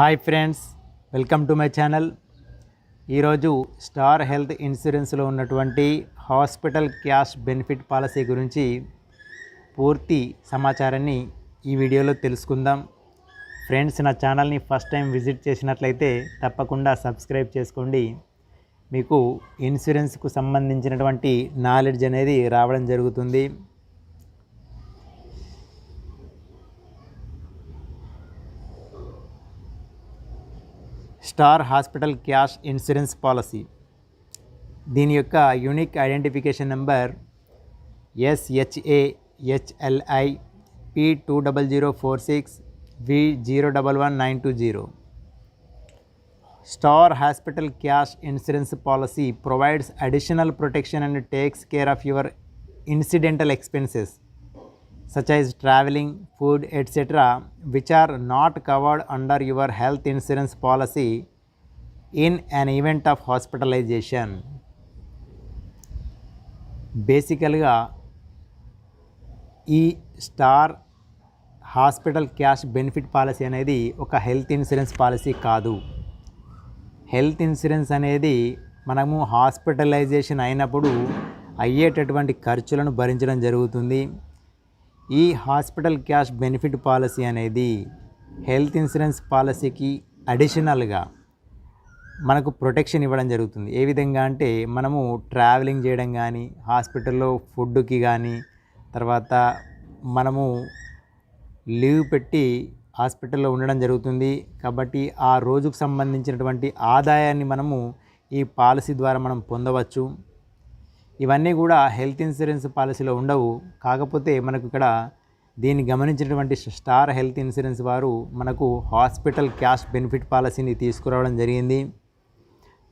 Hi friends welcome to my channel. ఈరోజు star health ఇన్సూరెన్స్లో ఉన్నటువంటి హాస్పిటల్ క్యాష్ బెనిఫిట్ పాలసీ గురించి పూర్తి సమాచారాన్ని ఈ వీడియోలో తెలుసుకుందాం. ఫ్రెండ్స్ నా ఛానల్ని ఫస్ట్ టైం విజిట్ చేసినట్లయితే తప్పకుండా సబ్స్క్రైబ్ చేసుకోండి. మీకు ఇన్సూరెన్స్కు సంబంధించినటువంటి నాలెడ్జ్ అనేది రావడం జరుగుతుంది. Star hospital cash insurance policy. దీని యొక్క unique identification number SHA HLI P two double zero four six V zero double one nine two zero. Star hospital cash insurance policy provides additional protection and takes care of your incidental expenses. Such as traveling, food, etc., which are not covered under your health insurance policy in an event of hospitalization. బేసికల్గా ఈ star hospital cash benefit policy అనేది ఒక health insurance policy కాదు health insurance అనేది మనము hospitalization అయినప్పుడు అయ్యేటటువంటి ఖర్చులను భరించడం జరుగుతుంది ఈ హాస్పిటల్ క్యాష్ బెనిఫిట్ పాలసీ అనేది హెల్త్ ఇన్సూరెన్స్ పాలసీకి అడిషనల్గా మనకు ప్రొటెక్షన్ ఇవ్వడం జరుగుతుంది. ఏ విధంగా అంటే మనము ట్రావెలింగ్ చేయడం కానీ హాస్పిటల్లో ఫుడ్కి కానీ తర్వాత మనము లీవ్ పెట్టి హాస్పిటల్లో ఉండడం జరుగుతుంది. కాబట్టి ఆ రోజుకు సంబంధించినటువంటి ఆదాయాన్ని మనము ఈ పాలసీ ద్వారా మనం పొందవచ్చు. ఇవన్నీ కూడా హెల్త్ ఇన్సూరెన్స్ పాలసీలో ఉండవు. కాకపోతే మనకు ఇక్కడ దీన్ని గమనించినటువంటి స్టార్ హెల్త్ ఇన్సూరెన్స్ వారు మనకు హాస్పిటల్ క్యాష్ బెనిఫిట్ పాలసీని తీసుకురావడం జరిగింది.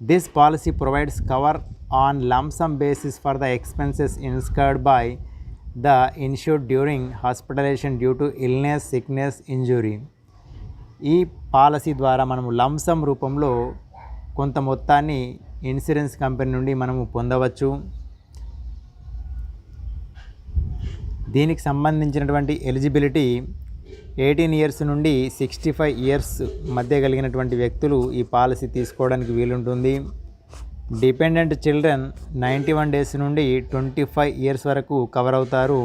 This policy provides cover on lump sum basis for the expenses incurred by the insured during hospitalization due to illness sickness injury ఈ పాలసీ ద్వారా మనము లంసమ్ రూపంలో కొంత మొత్తాన్ని ఇన్సూరెన్స్ కంపెనీ నుండి మనము పొందవచ్చు. దీనికి సంబంధించినటువంటి ఎలిజిబిలిటీ ఎయిటీన్ ఇయర్స్ నుండి సిక్స్టీ ఫైవ్ ఇయర్స్ మధ్య కలిగినటువంటి వ్యక్తులు ఈ పాలసీ తీసుకోవడానికి వీలుంటుంది. Dependent children ninety one days నుండి ట్వంటీ ఫైవ్ ఇయర్స్ వరకు కవర్ అవుతారు.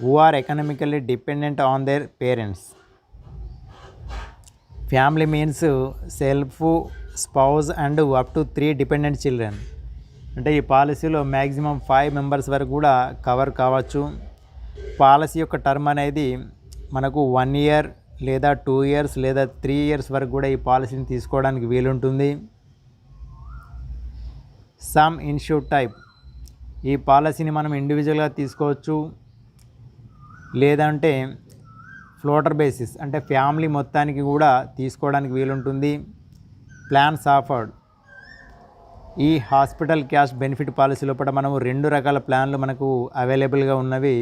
Who are economically dependent on their parents family means self spouse and up to three dependent children అంటే ఈ పాలసీలో మ్యాక్సిమం ఫైవ్ మెంబర్స్ వరకు కూడా కవర్ కావచ్చు. పాలసీ యొక్క టర్మ్ అనేది మనకు వన్ ఇయర్ లేదా టూ ఇయర్స్ లేదా త్రీ ఇయర్స్ వరకు కూడా ఈ పాలసీని తీసుకోవడానికి వీలుంటుంది. సమ్ ఇన్షూర్ టైప్ ఈ పాలసీని మనం ఇండివిజువల్గా తీసుకోవచ్చు. లేదంటే ఫ్లోటర్ బేసిస్ అంటే ఫ్యామిలీ మొత్తానికి కూడా తీసుకోవడానికి వీలుంటుంది. ప్లాన్స్ ఆఫర్డ్ ఈ హాస్పిటల్ క్యాష్ బెనిఫిట్ పాలసీ లోపల మనము రెండు రకాల ప్లాన్లు మనకు అవైలబుల్గా ఉన్నవి.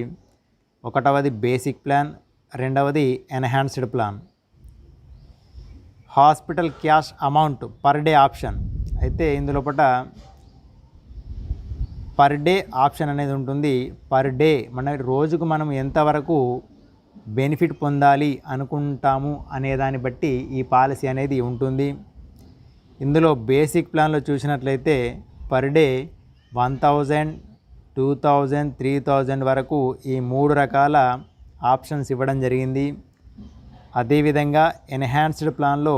ఒకటవది బేసిక్ ప్లాన్ రెండవది enhanced plan. Hospital cash amount per day option. అయితే ఇందులో పట పర్ డే ఆప్షన్ అనేది ఉంటుంది. పర్ డే మన రోజుకు మనం ఎంతవరకు బెనిఫిట్ పొందాలి అనుకుంటాము అనే దాన్ని బట్టి ఈ పాలసీ అనేది ఉంటుంది. ఇందులో బేసిక్ ప్లాన్లో చూసినట్లయితే per day one thousand two thousand three thousand వరకు ఈ మూడు రకాల ఆప్షన్స్ ఇవ్వడం జరిగింది. అదేవిధంగా ఎన్హాన్స్డ్ ప్లాన్లో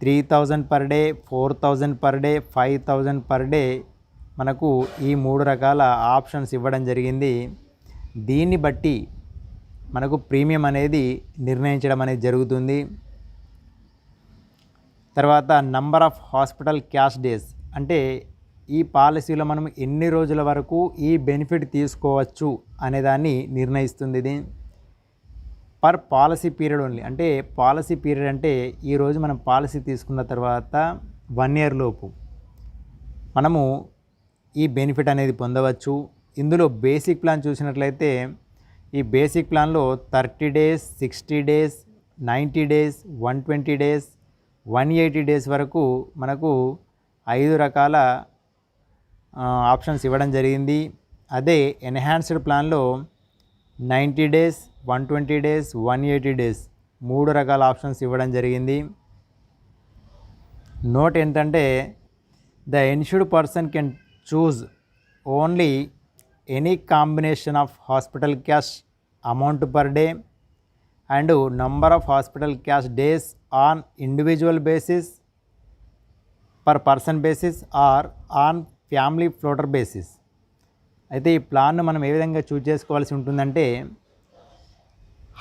three thousand per day four thousand per day five thousand per day మనకు ఈ మూడు రకాల ఆప్షన్స్ ఇవ్వడం జరిగింది. దీన్ని బట్టి మనకు ప్రీమియం అనేది నిర్ణయించడం అనేది జరుగుతుంది. తర్వాత number of hospital cash days అంటే ఈ పాలసీలో మనం ఎన్ని రోజుల వరకు ఈ బెనిఫిట్ తీసుకోవచ్చు అనేదాన్ని నిర్ణయిస్తుంది ఇది. Per policy period only. అంటే పాలసీ పీరియడ్ అంటే ఈరోజు మనం పాలసీ తీసుకున్న తర్వాత వన్ ఇయర్ లోపు మనము ఈ బెనిఫిట్ అనేది పొందవచ్చు. ఇందులో బేసిక్ ప్లాన్ చూసినట్లయితే ఈ బేసిక్ ప్లాన్లో thirty days sixty days ninety days one twenty days one eighty days వరకు మనకు ఐదు రకాల ఆప్షన్స్ ఇవ్వడం జరిగింది. అదే ఎన్హాన్స్డ్ ప్లాన్లో ninety days one twenty days one eighty days మూడు రకాల ఆప్షన్స్ ఇవ్వడం జరిగింది. నోట్ ఏంటంటే the insured person can choose only any combination of hospital cash amount per day and number of hospital cash days on individual basis per person basis or on family floater basis. అయితే ఈ ప్లాన్ను మనం ఏ విధంగా choose చేసుకోవాల్సి ఉంటుందంటే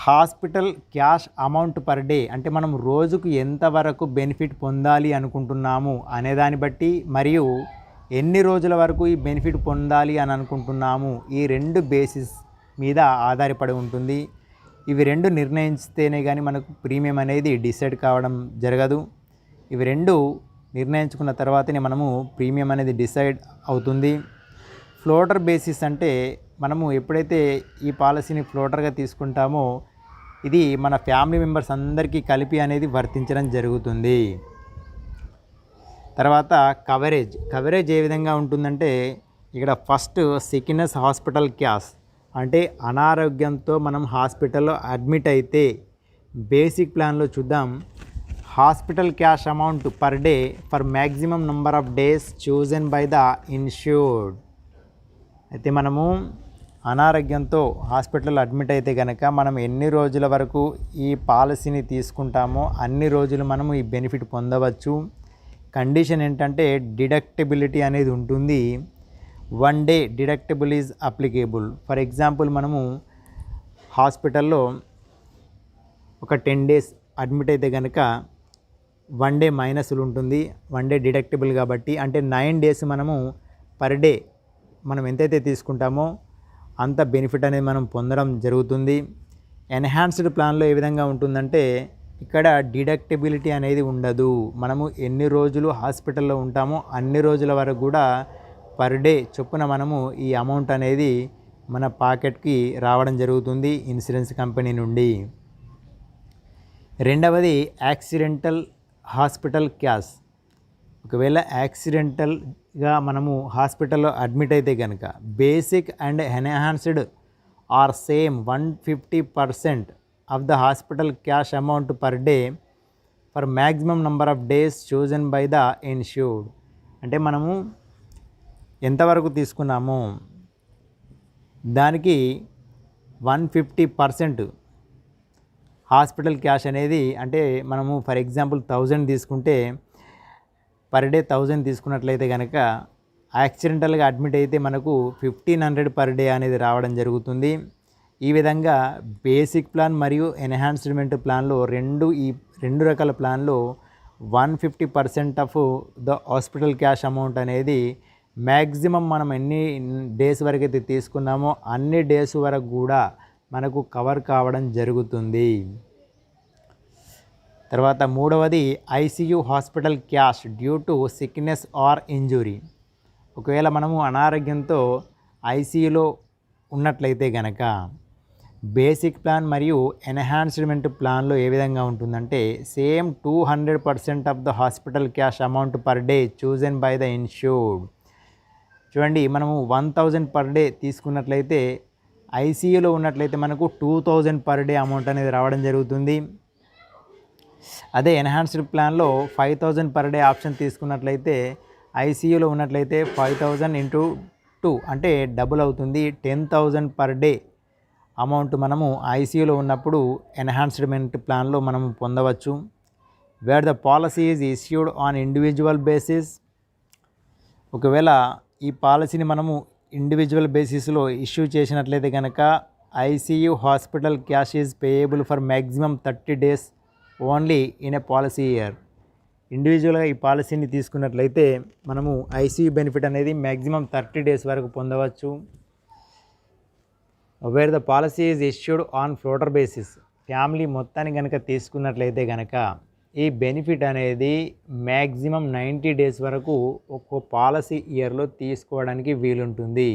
hospital cash amount per day అంటే మనం రోజుకు ఎంతవరకు బెనిఫిట్ పొందాలి అనుకుంటున్నాము అనే దాన్ని బట్టి మరియు ఎన్ని రోజుల వరకు ఈ బెనిఫిట్ పొందాలి అని అనుకుంటున్నాము ఈ రెండు బేసిస్ మీద ఆధారపడి ఉంటుంది. ఇవి రెండు నిర్ణయిస్తేనే కానీ మనకు ప్రీమియం అనేది డిసైడ్ కావడం జరగదు. ఇవి రెండు నిర్ణయించుకున్న తర్వాతనే మనము ప్రీమియం అనేది డిసైడ్ అవుతుంది. ఫ్లోటర్ బేసిస్ అంటే మనము ఎప్పుడైతే ఈ పాలసీని ఫ్లోటర్గా తీసుకుంటామో ఇది మన ఫ్యామిలీ మెంబర్స్ అందరికీ కలిపి అనేది వర్తించడం జరుగుతుంది. తర్వాత కవరేజ్. కవరేజ్ ఏ విధంగా ఉంటుందంటే ఇక్కడ ఫస్ట్ సికినెస్ హాస్పిటల్ క్యాష్ అంటే అనారోగ్యంతో మనం హాస్పిటల్లో అడ్మిట్ అయితే బేసిక్ ప్లాన్లో చూద్దాం. Hospital cash amount per day for maximum number of days chosen by the insured. అయితే మనము అనారోగ్యంతో హాస్పిటల్లో అడ్మిట్ అయితే కనుక మనం ఎన్ని రోజుల వరకు ఈ పాలసీని తీసుకుంటామో అన్ని రోజులు మనము ఈ బెనిఫిట్ పొందవచ్చు. కండిషన్ ఏంటంటే డిడక్టబిలిటీ అనేది ఉంటుంది. One day deductible is applicable. For example మనము హాస్పిటల్లో ఒక టెన్ డేస్ అడ్మిట్ అయితే కనుక వన్ డే మైనస్లు ఉంటుంది వన్ డే డిడక్టబుల్ కాబట్టి అంటే నైన్ డేస్ మనము పర్ డే మనం ఎంతైతే తీసుకుంటామో అంత బెనిఫిట్ అనేది మనం పొందడం జరుగుతుంది. ఎన్హాన్స్డ్ ప్లాన్లో ఏ విధంగా ఉంటుందంటే ఇక్కడ డిడక్టబిలిటీ అనేది ఉండదు. మనము ఎన్ని రోజులు హాస్పిటల్లో ఉంటామో అన్ని రోజుల వరకు కూడా పర్ డే చొప్పున మనము ఈ అమౌంట్ అనేది మన పాకెట్కి రావడం జరుగుతుంది ఇన్సూరెన్స్ కంపెనీ నుండి. రెండవది యాక్సిడెంటల్ హాస్పిటల్ క్యాష్ ఒకవేళ యాక్సిడెంటల్గా మనము హాస్పిటల్లో అడ్మిట్ అయితే కనుక basic and enhanced are same one fifty percent of the hospital cash amount per day for maximum number of days chosen by the insured. అంటే మనము ఎంతవరకు తీసుకున్నాము? దానికి one fifty percent hospital cash అనేది అంటే మనము ఫర్ ఎగ్జాంపుల్ థౌజండ్ తీసుకుంటే per day thousand తీసుకున్నట్లయితే కనుక యాక్సిడెంటల్గా అడ్మిట్ అయితే మనకు ఫిఫ్టీన్ హండ్రెడ్ పర్ డే అనేది రావడం జరుగుతుంది. ఈ విధంగా బేసిక్ ప్లాన్ మరియు ఎన్హాన్స్మెంట్ ప్లాన్లో రెండు ఈ రెండు రకాల ప్లాన్లో one fifty percent of the hospital cash amount అనేది మ్యాక్సిమం మనం ఎన్ని డేస్ వరకు అయితే తీసుకున్నామో అన్ని డేస్ వరకు కూడా మనకు కవర్ కావడం జరుగుతుంది. తర్వాత మూడవది ICU hospital cash due to sickness or injury. ఒకవేళ మనము అనారోగ్యంతో ఐసీయూలో ఉన్నట్లయితే గనక బేసిక్ ప్లాన్ మరియు ఎన్హాన్స్మెంట్ ప్లాన్లో ఏ విధంగా ఉంటుందంటే same two hundred percent of the hospital cash amount per day chosen by the insured. చూడండి మనము వన్ థౌజండ్ పర్ డే తీసుకున్నట్లయితే ఐసీయూలో ఉన్నట్లయితే మనకు two thousand per day amount అనేది రావడం జరుగుతుంది. అదే ఎన్హాన్స్డ్ ప్లాన్లో five thousand per day option తీసుకున్నట్లయితే ఐసీయూలో ఉన్నట్లయితే ఫైవ్ థౌజండ్ ఇంటూ టూ అంటే డబుల్ అవుతుంది. Ten thousand per day amount మనము ఐసీయూలో ఉన్నప్పుడు ఎన్హాన్స్డ్మెంట్ ప్లాన్లో మనం పొందవచ్చు. Where the policy is issued on individual basis ఒకవేళ ఈ పాలసీని మనము ఇండివిజువల్ బేసిస్లో ఇష్యూ చేసినట్లయితే కనుక ICU hospital cash is payable for maximum thirty days only in a policy year ఇండివిజువల్గా ఈ పాలసీని తీసుకున్నట్లయితే మనము ఐసీయూ బెనిఫిట్ అనేది మ్యాక్సిమం థర్టీ డేస్ వరకు పొందవచ్చు. Where the policy is issued on floater basis family మొత్తాన్ని కనుక తీసుకున్నట్లయితే కనుక ఈ బెనిఫిట్ అనేది మ్యాక్సిమం నైంటీ డేస్ వరకు ఒక్కో పాలసీ ఇయర్లో తీసుకోవడానికి వీలుంటుంది.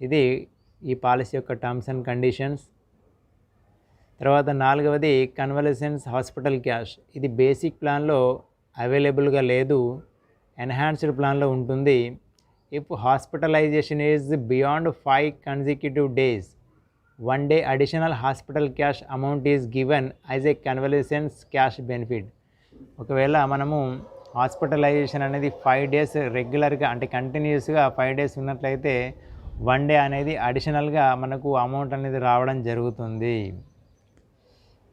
ఇది ఈ పాలసీ యొక్క టర్మ్స్ అండ్ కండిషన్స్ తర్వాత నాలుగవది కన్వలసెన్స్ హాస్పిటల్ క్యాష్ ఇది బేసిక్ ప్లాన్లో అవైలబుల్గా లేదు. ఎన్హాన్స్డ్ ప్లాన్లో ఉంటుంది. If hospitalization is beyond five consecutive days one day additional hospital cash amount is given as a convolutions cash benefit. ఒకవేళ మనము హాస్పిటలైజేషన్ అనేది ఫైవ్ డేస్ రెగ్యులర్గా అంటే కంటిన్యూస్గా ఫైవ్ డేస్ ఉన్నట్లయితే వన్ డే అనేది అడిషనల్గా మనకు అమౌంట్ అనేది రావడం జరుగుతుంది.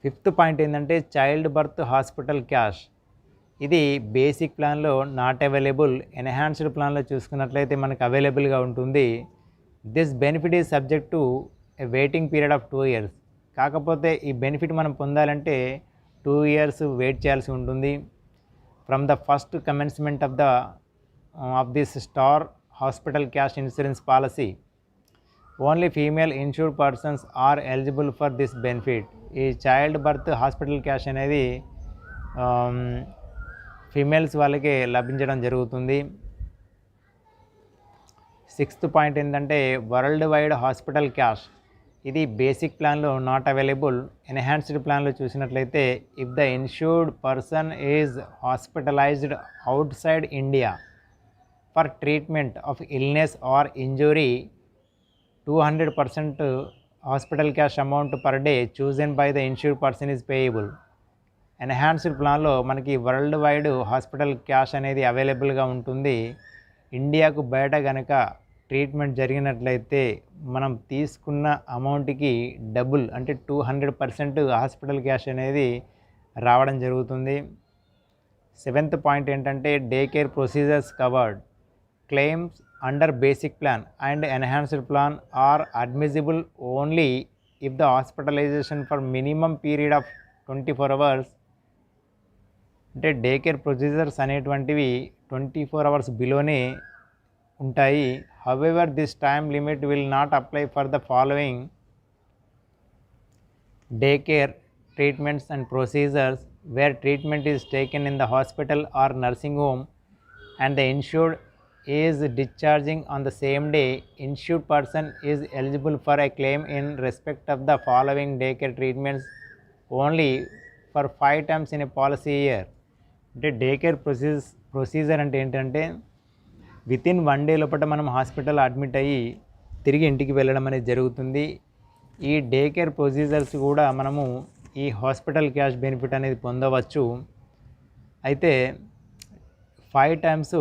ఫిఫ్త్ పాయింట్ ఏంటంటే చైల్డ్ బర్త్ హాస్పిటల్ క్యాష్. ఇది బేసిక్ ప్లాన్లో నాట్ అవైలబుల్. ఎన్హాన్స్డ్ ప్లాన్లో చూసుకున్నట్లయితే మనకు అవైలబుల్గా ఉంటుంది. This benefit is subject to waiting period of two years కాకపోతే ఈ బెనిఫిట్ మనం పొందాలంటే టూ ఇయర్స్ వెయిట్ చేయాల్సి ఉంటుంది. From the first commencement of the of this star hospital cash insurance policy only female insured persons are eligible for this benefit ఈ child birth hospital cash అనేది females వాళ్ళకి లభించడం జరుగుతుంది. Sixth point ఏంటంటే world wide hospital cash ఇది basic ప్లాన్లో not available. Enhanced ప్లాన్లో చూసినట్లయితే if the insured person is hospitalized outside India for treatment of illness or injury two hundred percent hospital cash amount per day chosen by the insured person is payable enhanced ప్లాన్లో మనకి world wide hospital cash అనేది అవైలబుల్గా ఉంటుంది. ఇండియాకు బయట కనుక treatment జరిగినట్లయితే మనం తీసుకున్న అమౌంట్కి డబుల్ అంటే two hundred percent hospital cash అనేది రావడం జరుగుతుంది. సెవెంత్ పాయింట్ ఏంటంటే day care procedures covered claims under basic plan and enhanced plan are admissible only if the hospitalization for minimum period of twenty four hours. అంటే day care procedures అనేటువంటివి twenty four hours బిలోనే ఉంటాయి. However this time limit will not apply for the following day care treatments and procedures where treatment is taken in the hospital or nursing home and the insured is discharging on the same day, insured person is eligible for a claim in respect of the following daycare treatments only for five times in a policy year. అంటే day care ప్రొసీజ్ procedure అంటే ఏంటంటే within one day లోపల మనం hospital admit అయ్యి తిరిగి ఇంటికి వెళ్ళడం అనేది జరుగుతుంది. ఈ డే కేర్ ప్రొసీజర్స్ కూడా మనము ఈ హాస్పిటల్ క్యాష్ బెనిఫిట్ అనేది పొందవచ్చు. అయితే ఫైవ్ టైమ్స్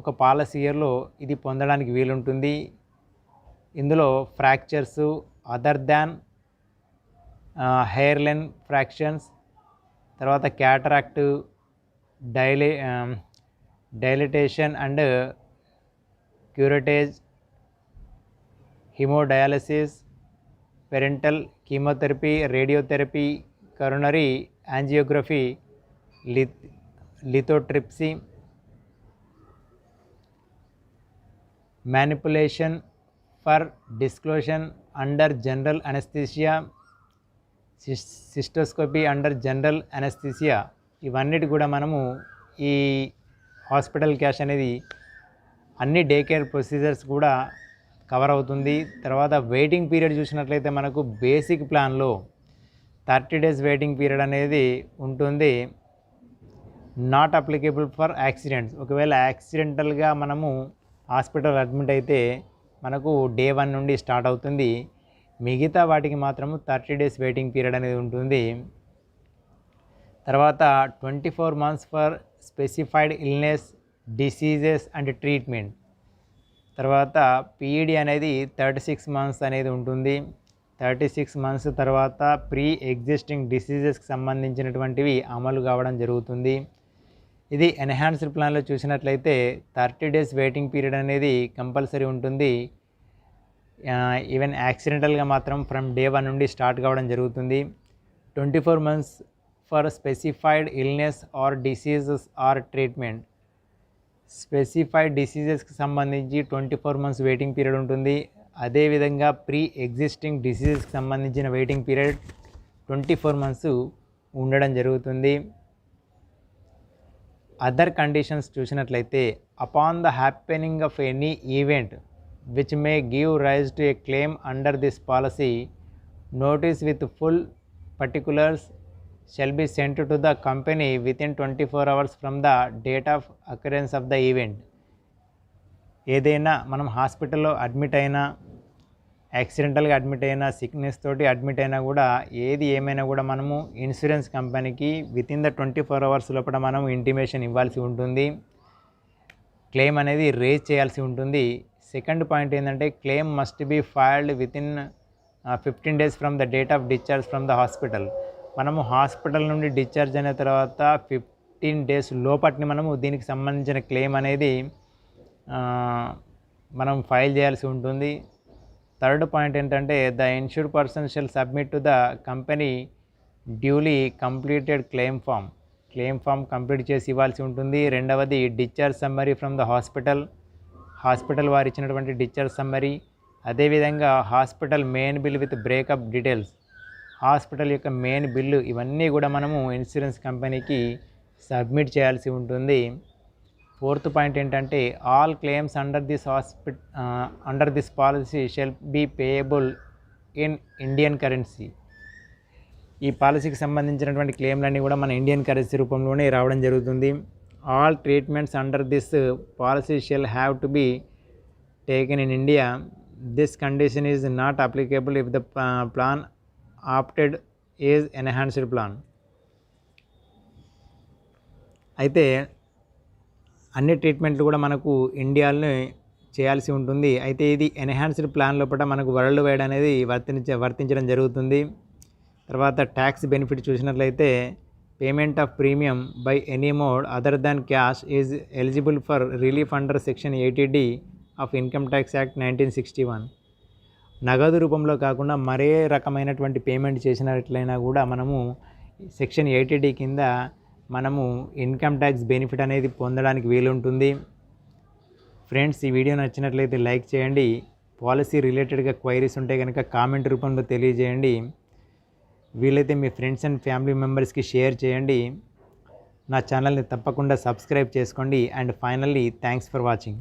ఒక పాలసీ ఇయర్లో ఇది పొందడానికి వీలుంటుంది. ఇందులో fractures other than hairline fractions తర్వాత cataract డైలే dilatation and curettage haemodialysis parenteral chemotherapy radiotherapy coronary angiography లిత్ lithotripsy manipulation for dislocation under general anesthesia cystoscopy under general anaesthesia ఇవన్నిటి కూడా మనము ఈ హాస్పిటల్ క్యాష్ అనేది అన్ని డే కేర్ ప్రొసీజర్స్ కూడా cover అవుతుంది. తర్వాత వెయిటింగ్ పీరియడ్ చూసినట్లయితే మనకు బేసిక్ ప్లాన్లో థర్టీ డేస్ వెయిటింగ్ పీరియడ్ అనేది ఉంటుంది. Not applicable for accidents. ఒకవేళ యాక్సిడెంటల్గా మనము హాస్పిటల్ అడ్మిట్ అయితే మనకు డే వన్ నుండి స్టార్ట్ అవుతుంది. మిగతా వాటికి మాత్రము థర్టీ డేస్ వెయిటింగ్ పీరియడ్ అనేది ఉంటుంది. తర్వాత twenty four months for specified illness diseases and treatment తర్వాత పీఈడి అనేది థర్టీ సిక్స్ మంత్స్ అనేది ఉంటుంది. థర్టీ సిక్స్ మంత్స్ తర్వాత ప్రీ ఎగ్జిస్టింగ్ డిసీజెస్కి సంబంధించినటువంటివి అమలు కావడం జరుగుతుంది. ఇది ఎన్హాన్స్డ్ ప్లాన్లో చూసినట్లయితే థర్టీ డేస్ వెయిటింగ్ పీరియడ్ అనేది కంపల్సరీ ఉంటుంది. ఈవెన్ యాక్సిడెంటల్గా మాత్రం ఫ్రమ్ డే వన్ నుండి స్టార్ట్ కావడం జరుగుతుంది. Twenty four months for specified illness or diseases or treatment. Specified డిసీజెస్కి సంబంధించి twenty four months waiting period ఉంటుంది. అదేవిధంగా ప్రీ ఎగ్జిస్టింగ్ డిసీజెస్కి సంబంధించిన waiting period twenty four months ఉండడం జరుగుతుంది. అదర్ కండిషన్స్ చూసినట్లయితే upon the happening of any event which may give rise to a claim under this policy notice with full particulars shall be sent to the company within twenty four hours from the date of occurrence of the event ఏదైనా మనం హాస్పిటల్లో admit అయినా యాక్సిడెంటల్గా admit అయినా sickness తోటి admit అయినా కూడా ఏది ఏమైనా కూడా మనము ఇన్సూరెన్స్ కంపెనీకి within the twenty four hours లోపల మనం ఇంటిమేషన్ ఇవ్వాల్సి ఉంటుంది. క్లెయిమ్ అనేది రేజ్ చేయాల్సి ఉంటుంది. సెకండ్ పాయింట్ ఏంటంటే claim must be filed within fifteen days from the date of discharge from the hospital మనము హాస్పిటల్ నుండి డిశ్చార్జ్ అయిన తర్వాత ఫిఫ్టీన్ డేస్ లోపటిని మనము దీనికి సంబంధించిన క్లెయిమ్ అనేది మనం ఫైల్ చేయాల్సి ఉంటుంది. థర్డ్ పాయింట్ ఏంటంటే the insured person shall submit to the company duly completed claim form. Claim form complete చేసి ఇవ్వాల్సి ఉంటుంది. రెండవది discharge summary from the hospital. Hospital వారు ఇచ్చినటువంటి డిశ్చార్జ్ సమ్మరీ. అదేవిధంగా hospital main bill with breakup details. Hospital యొక్క main bill ఇవన్నీ కూడా మనము ఇన్సూరెన్స్ కంపెనీకి సబ్మిట్ చేయాల్సి ఉంటుంది. ఫోర్త్ పాయింట్ ఏంటంటే all claims under this hospital under this policy shall be payable in Indian currency. ఈ పాలసీకి సంబంధించినటువంటి క్లెయిమ్లన్నీ కూడా మన ఇండియన్ కరెన్సీ రూపంలోనే రావడం జరుగుతుంది. All treatments under this policy shall have to be taken in India. This condition is not applicable if the plan opted as enhanced plan. అయితే అన్ని ట్రీట్మెంట్లు కూడా మనకు ఇండియాలోనే చేయాల్సి ఉంటుంది. అయితే ఇది ఎన్హాన్స్డ్ ప్లాన్ లోపల మనకు వరల్డ్ వైడ్ అనేది వర్తించ వర్తించడం జరుగుతుంది. తర్వాత ట్యాక్స్ బెనిఫిట్ చూసినట్లయితే payment of premium by any mode other than cash is eligible for relief under section eighty D of income tax act nineteen sixty one. నగదు రూపంలో కాకుండా మరే రకమైనటువంటి పేమెంట్ చేసినట్లయినా కూడా మనము సెక్షన్ ఎయిటీ కింద మనము ఇన్కమ్ ట్యాక్స్ బెనిఫిట్ అనేది పొందడానికి వీలుంటుంది. ఫ్రెండ్స్ ఈ వీడియో నచ్చినట్లయితే లైక్ చేయండి. పాలసీ రిలేటెడ్గా క్వైరీస్ ఉంటే కనుక కామెంట్ రూపంలో తెలియజేయండి. వీలైతే మీ ఫ్రెండ్స్ అండ్ ఫ్యామిలీ మెంబర్స్కి షేర్ చేయండి. నా ఛానల్ని తప్పకుండా సబ్స్క్రైబ్ చేసుకోండి. And finally thanks for watching.